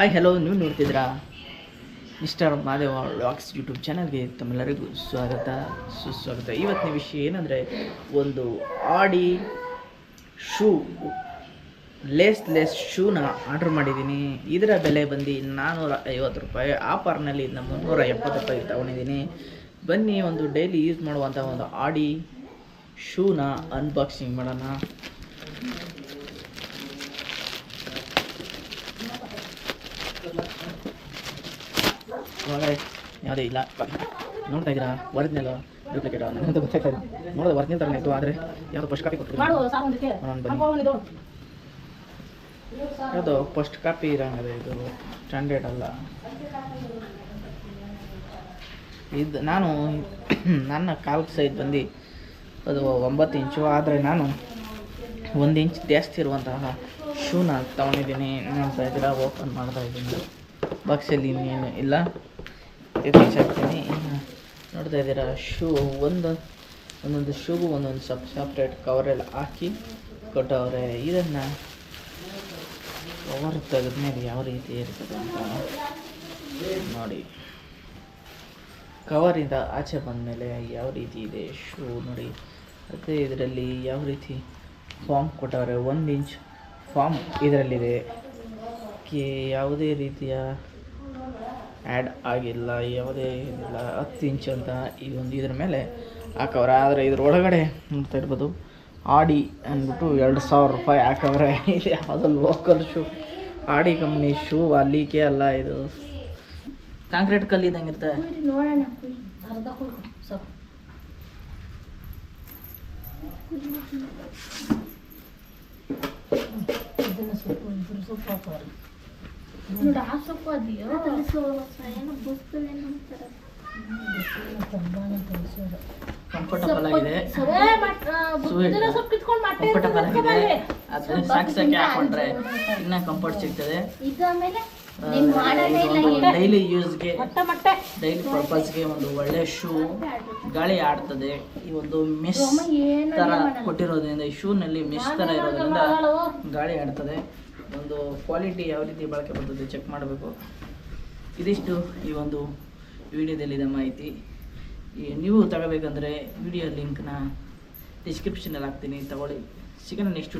Hi hello ನೀವು ನೋಡ್ತಿದ್ದೀರಾ? Mister Madeva vlogs YouTube ಚಾನಲ್ಗೆ ತಮ್ಮೆಲ್ಲರಿಗೂ ಸ್ವಾಗತ, ಸುಸ್ವಾಗತ. ಇವತ್ತಿನ ವಿಷಯ ಏನಂದರೆ, ಒಂದು ಆಡಿ ಶೂ ಲೇಸ್ ಲೇಸ್ ಶೂನ ಆರ್ಡ್ರ್ ಮಾಡಿದ್ದೀನಿ. ಇದರ ಬೆಲೆ ಬಂದು ನಾನ್ನೂರ ಐವತ್ತು ರೂಪಾಯಿ, ಆಫರ್ನಲ್ಲಿ ಇದನ್ನ ಮುನ್ನೂರ ಎಪ್ಪತ್ತು ರೂಪಾಯಿ ತೊಗೊಂಡಿದ್ದೀನಿ. ಬನ್ನಿ, ಒಂದು ಡೈಲಿ ಯೂಸ್ ಮಾಡುವಂಥ ಒಂದು ಆಡಿ ಶೂನ ಅನ್ಬಾಕ್ಸಿಂಗ್ ಮಾಡೋಣ. ಒಳಗಡೆ ಯಾವುದೇ ಇಲ್ಲ. ನೋಡ್ತಾ ಇದ್ದೀರಾ? ಒರಿಜಿನಲ್ ಡೂಪ್ಲಿಕೇಟ್ ನನಗಂತ ಗೊತ್ತಾಗ್ತಾ ಇಲ್ಲ. ನೋಡೋದು ಒರಿಜಿನಲ್ ಥರನೇ ಇತ್ತು ಆದರೆ ಯಾವುದು ಫಸ್ಟ್ ಕಾಪಿ ಕೊಟ್ಟರು ಯಾವುದು ಫಸ್ಟ್ ಕಾಪಿ ಇರೋಂಗದೆ ಇದು ಸ್ಟ್ಯಾಂಡರ್ಡ್ ಅಲ್ಲ. ಇದು ನಾನು ನನ್ನ ಕಾಲ್ ಸೈಜ್ ಬಂದು ಅದು ಒಂಬತ್ತು ಇಂಚು ಆದರೆ ನಾನು ಒಂದು ಇಂಚ್ ಜಾಸ್ತಿ ಇರುವಂತಹ ಶೂನ ತಗೊಂಡಿದ್ದೀನಿ. ನೋಡ್ತಾ ಇದ್ದೀರಾ? ಓಪನ್ ಮಾಡ್ತಾ ಇದ್ದೀನಿ. ಬಾಕ್ಸಲ್ಲಿ ಇನ್ನೇನು ಇಲ್ಲ. ಇನ್ನು ನೋಡ್ತಾ ಇದ್ದೀರಾ, ಶೂ ಒಂದು, ಒಂದೊಂದು ಶೂಗೂ ಒಂದೊಂದು ಸಪ್ ಸಪ್ರೇಟ್ ಕವರೆಲ್ಲ ಹಾಕಿ ಕೊಟ್ಟವ್ರೆ. ಇದನ್ನು ಕವರ್ ತೆಗೆದ್ಮೇಲೆ ಯಾವ ರೀತಿ ಇರ್ತದೆ ಅಂತ ನೋಡಿ. ಕವರಿಂದ ಆಚೆ ಬಂದಮೇಲೆ ಯಾವ ರೀತಿ ಇದೆ ಶೂ ನೋಡಿ. ಮತ್ತು ಇದರಲ್ಲಿ ಯಾವ ರೀತಿ ಫಾರ್ಮ್ ಕೊಟ್ಟವ್ರೆ? ಒಂದು ಇಂಚ್ ಫಾರ್ಮ್ ಇದರಲ್ಲಿದೆ. ಕೆ, ಯಾವುದೇ ರೀತಿಯ ಆ್ಯಡ್ ಆಗಿಲ್ಲ, ಯಾವುದೇ ಇಲ್ಲ ಹತ್ತು ಇಂಚ್ ಅಂತ ಒಂದು ಇದ್ರ ಮೇಲೆ ಹಾಕವ್ರೆ. ಆದರೆ ಇದ್ರ ಒಳಗಡೆ ನೋಡ್ತಾ ಇರ್ಬೋದು ಆಡಿ ಅಂದ್ಬಿಟ್ಟು ಎರಡು ಸಾವಿರ ರೂಪಾಯಿ ಹಾಕವ್ರೆ. ಇದು ಯಾವುದೋ local shoe Audi company shoe ಅಲ್ಲಿಗೆ ಅಲ್ಲ ಇದು. ಕಾಂಕ್ರೀಟ್ ಕಲ್ಲಿ ಇದ್ದಂಗೆ ಇರ್ತದೆ. ನೋಡೋಣ. ನೋಡು ಆ ಸೊಪ್ಪು ಅದೆಯೋ? ಏನೋ ಬುಸ್ತಲೇನೋ ಅಂತಾರೆ. ತುಂಬಾನೇ ಕಲಿಸೋದು ಕಂಫರ್ಟಬಲ್ ಆಗಿದೆ. ಕಂಫರ್ಟಬಲ್ ಆಗಿದೆ ಆದರೆ ಸಾಕು ಸಾಕಿ ಹಾಕೊಂಡ್ರೆ ಇನ್ನ ಕಂಫರ್ಟ್ ಸಿಗ್ತದೆ. ಇದು ಡೈಲಿ ಯೂಸ್ಗೆ ಡೈಲಿ ಪರ್ಪಸ್ಗೆ ಒಂದು ಒಳ್ಳೆ ಶೂ ಗಾಳಿ ಆಡ್ತದೆ. ಈ ಒಂದು ಮಿಸ್ ತರ ಥರ ಕೊಟ್ಟಿರೋದ್ರಿಂದ ಈ ಶೂನಲ್ಲಿ ಮಿಸ್ ಥರ ಇರೋದ್ರಿಂದ ಗಾಳಿ ಆಡ್ತದೆ. ಒಂದು ಕ್ವಾಲಿಟಿ ಯಾವ ರೀತಿ ಬಳಕೆ ಬರ್ತದೆ ಚೆಕ್ ಮಾಡಬೇಕು. ಇದಿಷ್ಟು ಈ ಒಂದು ವಿಡಿಯೋದಲ್ಲಿದೆ ಮಾಹಿತಿ. ಈ ನೀವು ತಗೋಬೇಕಂದ್ರೆ ವಿಡಿಯೋ ಲಿಂಕ್ನ ಡಿಸ್ಕ್ರಿಪ್ಷನಲ್ಲಿ ಹಾಕ್ತೀನಿ. ತಗೊಳ್ಳಿ. ಸಿಗೋಣ ನೆಕ್ಸ್ಟ್